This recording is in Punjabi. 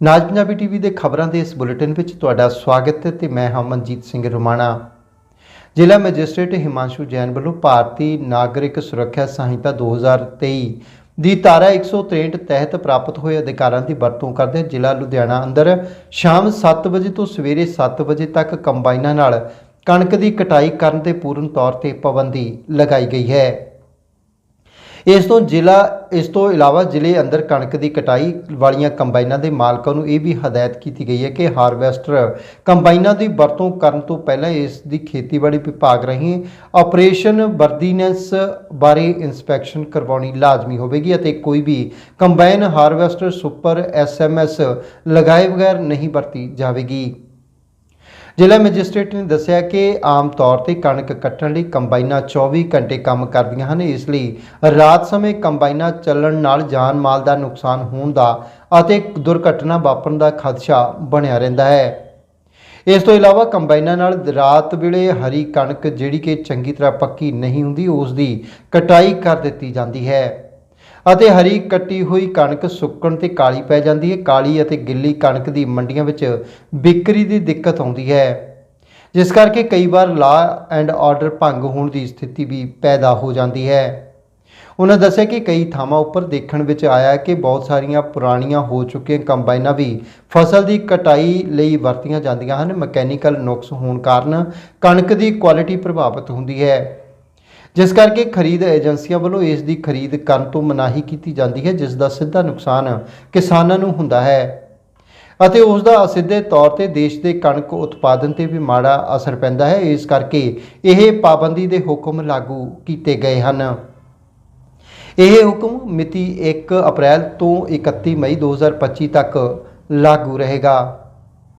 ਨਾਜ ਪੰਜਾਬੀ ਟੀਵੀ ਦੇ ਖਬਰਾਂ ਦੇ ਇਸ ਬੁਲੇਟਿਨ ਵਿੱਚ ਤੁਹਾਡਾ ਸਵਾਗਤ ਹੈ ਤੇ ਮੈਂ ਹਾਂ ਮਨਜੀਤ ਸਿੰਘ ਰੋਮਾਣਾ। ਜ਼ਿਲ੍ਹਾ ਮੈਜਿਸਟ੍ਰੇਟ ਹਿਮਾਂਸ਼ੂ ਜੈਨ ਵੱਲੋਂ ਭਾਰਤੀ ਨਾਗਰਿਕ ਸੁਰੱਖਿਆ ਸੰਹਿਤਾ 2023 ਦੀ ਧਾਰਾ 163 ਤਹਿਤ ਪ੍ਰਾਪਤ ਹੋਏ ਅਧਿਕਾਰਾਂ ਦੀ ਵਰਤੋਂ ਕਰਦੇ ਜ਼ਿਲ੍ਹਾ ਲੁਧਿਆਣਾ ਅੰਦਰ ਸ਼ਾਮ 7 ਵਜੇ ਤੋਂ ਸਵੇਰੇ 7 ਵਜੇ ਤੱਕ ਕੰਬਾਈਨਾਂ ਨਾਲ ਕਣਕ ਦੀ ਕਟਾਈ ਕਰਨ ਤੇ ਪੂਰਨ ਤੌਰ ਤੇ ਪਾਬੰਦੀ ਲਗਾਈ ਗਈ ਹੈ। ਇਸ ਤੋਂ ਜ਼ਿਲ੍ਹਾ, ਇਸ ਤੋਂ ਇਲਾਵਾ ਜ਼ਿਲ੍ਹੇ ਅੰਦਰ ਕਣਕ ਦੀ ਕਟਾਈ ਵਾਲੀਆਂ ਕੰਬਾਈਨਾਂ ਦੇ ਮਾਲਕਾਂ ਨੂੰ ਇਹ ਵੀ ਹਦਾਇਤ ਕੀਤੀ ਗਈ ਹੈ ਕਿ ਹਾਰਵੈਸਟਰ ਕੰਬਾਈਨਾਂ ਦੀ ਵਰਤੋਂ ਕਰਨ ਤੋਂ ਪਹਿਲਾਂ ਇਸ ਦੀ ਖੇਤੀਬਾੜੀ ਵਿਭਾਗ ਰਾਹੀਂ ਆਪਰੇਸ਼ਨ ਵਰਦੀਨੈਸ ਬਾਰੇ ਇਨਸਪੈਕਸ਼ਨ ਕਰਵਾਉਣੀ ਲਾਜ਼ਮੀ ਹੋਵੇਗੀ ਅਤੇ ਕੋਈ ਵੀ ਕੰਬਾਈਨ ਹਾਰਵੈਸਟਰ ਸੁਪਰ ਐਸਐਮਐਸ ਲਗਾਏ ਬਗੈਰ ਨਹੀਂ ਵਰਤੀ ਜਾਵੇਗੀ। ਜ਼ਿਲ੍ਹਾ ਮੈਜਿਸਟ੍ਰੇਟ ਨੇ ਦੱਸਿਆ ਕਿ ਆਮ ਤੌਰ ਤੇ ਕਣਕ ਕੱਟਣ ਲਈ ਕੰਬਾਈਨਾਂ 24 ਘੰਟੇ ਕੰਮ ਕਰਦੀਆਂ ਹਨ, ਇਸ ਲਈ ਰਾਤ ਸਮੇਂ ਕੰਬਾਈਨਾਂ ਚੱਲਣ ਨਾਲ ਜਾਨ ਮਾਲ ਦਾ ਨੁਕਸਾਨ ਹੋਣ ਦਾ ਅਤੇ ਦੁਰਘਟਨਾ ਵਾਪਰਨ ਦਾ ਖਦਸ਼ਾ ਬਣਿਆ ਰਹਿੰਦਾ ਹੈ। ਇਸ ਤੋਂ ਇਲਾਵਾ ਕੰਬਾਈਨਾਂ ਨਾਲ ਰਾਤ ਵੇਲੇ ਹਰੀ ਕਣਕ ਜਿਹੜੀ ਕਿ ਚੰਗੀ ਤਰ੍ਹਾਂ ਪੱਕੀ ਨਹੀਂ ਹੁੰਦੀ, ਉਸ ਦੀ ਕਟਾਈ ਕਰ ਦਿੱਤੀ ਜਾਂਦੀ ਹੈ। ਅਤੇ ਹਰੀ ਕੱਟੀ ਹੋਈ ਕਣਕ ਸੁੱਕਣ ਤੇ ਕਾਲੀ ਪੈ ਜਾਂਦੀ ਹੈ। ਕਾਲੀ ਅਤੇ ਗਿੱਲੀ ਕਣਕ ਦੀ ਮੰਡੀਆਂ ਵਿੱਚ ਵਿਕਰੀ ਦੀ ਦਿੱਕਤ ਆਉਂਦੀ ਹੈ। ਜਿਸ ਕਰਕੇ ਕਈ ਵਾਰ ਲਾ ਐਂਡ ਆਰਡਰ ਭੰਗ ਹੋਣ ਦੀ ਸਥਿਤੀ ਵੀ ਪੈਦਾ ਹੋ ਜਾਂਦੀ ਹੈ। ਉਹਨਾਂ ਦੱਸਿਆ ਕਿ ਕਈ ਥਾਵਾਂ ਉੱਪਰ ਦੇਖਣ ਵਿੱਚ ਆਇਆ ਕਿ ਬਹੁਤ ਸਾਰੀਆਂ ਪੁਰਾਣੀਆਂ ਹੋ ਚੁੱਕੀਆਂ ਕੰਬਾਈਨਾਂ ਵੀ ਫਸਲ ਦੀ ਕਟਾਈ ਲਈ ਵਰਤੀਆਂ ਜਾਂਦੀਆਂ ਹਨ। ਮਕੈਨੀਕਲ ਨੁਕਸ ਹੋਣ ਕਾਰਨ ਕਣਕ ਦੀ ਕੁਆਲਿਟੀ ਪ੍ਰਭਾਵਿਤ ਹੁੰਦੀ ਹੈ। ਜਿਸ ਕਰਕੇ ਖਰੀਦ ਏਜੰਸੀਆਂ ਵੱਲੋਂ ਇਸ ਦੀ ਖਰੀਦ ਕਰਨ ਤੋਂ ਮਨਾਹੀ ਕੀਤੀ ਜਾਂਦੀ ਹੈ, ਜਿਸ ਦਾ ਸਿੱਧਾ ਨੁਕਸਾਨ ਕਿਸਾਨਾਂ ਨੂੰ ਹੁੰਦਾ ਹੈ। ਅਤੇ ਉਸ ਦਾ ਅਸਿੱਧੇ ਤੌਰ ਤੇ ਦੇਸ਼ ਦੇ ਕਣਕ ਉਤਪਾਦਨ ਤੇ ਵੀ ਮਾੜਾ ਅਸਰ ਪੈਂਦਾ ਹੈ। ਇਸ ਕਰਕੇ ਇਹ ਪਾਬੰਦੀ ਦੇ ਹੁਕਮ ਲਾਗੂ ਕੀਤੇ ਗਏ ਹਨ। ਇਹ ਹੁਕਮ ਮਿਤੀ 1 ਅਪ੍ਰੈਲ ਤੋਂ 31 ਮਈ 2025 ਤੱਕ ਲਾਗੂ ਰਹੇਗਾ।